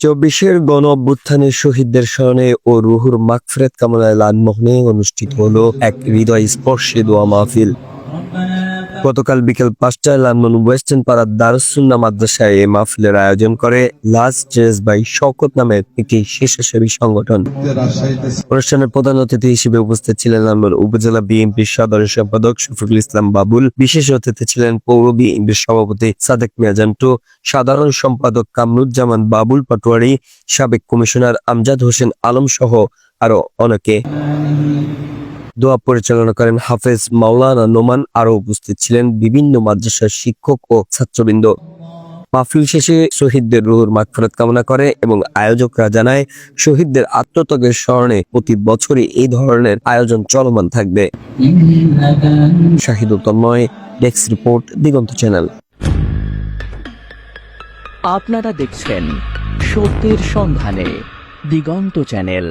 চব্বিশের গণ অভ্যুত্থানের শহীদদের স্মরণে ও রুহুর মাকফরেত কামনায় লালমোহনে অনুষ্ঠিত হল এক হৃদয় স্পর্শে দোয়া মাহফিল। গতকাল বিকেল পাঁচটায় লালমোহন ওয়েস্টার্ন পাড়ার দারুসুন্না মাদ্রাসায় এই মাহফিলের আয়োজন করে লাস্ট চেস বাই শওকত নামের একটি স্বেচ্ছাসেবী সংগঠন। অনুষ্ঠানের প্রধান অতিথি হিসেবে উপস্থিত ছিলেন লালমোহন উপজেলা বিএনপির সাধারণ সম্পাদক শফিকুল ইসলাম বাবুল, বিশেষ অতিথি ছিলেন পৌর বিএনপির সভাপতি সাদেক মিয়া জান্টু সাধারণ সম্পাদক কামরুজ্জামান বাবুল পাটোয়ারি, সাবেক কমিশনার আমজাদ হোসেন আলম সহ আরও অনেকে। দোয়া পরিচালনা করেন হাফেজ মাওলানা নোমান। আরও উপস্থিত ছিলেন বিভিন্ন মাদ্রাসার শিক্ষক ও ছাত্রবৃন্দ। মাহফিল শেষে শহীদদের রুহুর মাগফিরাত কামনা করে এবং আয়োজকরা জানায়, শহীদদের আত্মত্যাগের স্মরণে প্রতি বছরই এই ধরনের আয়োজন চলমান থাকবে। Shahidul Tanmoy, desk report, Diganta channel. আপনারা দেখছেন সত্যের সন্ধানে দিগন্ত চ্যানেল।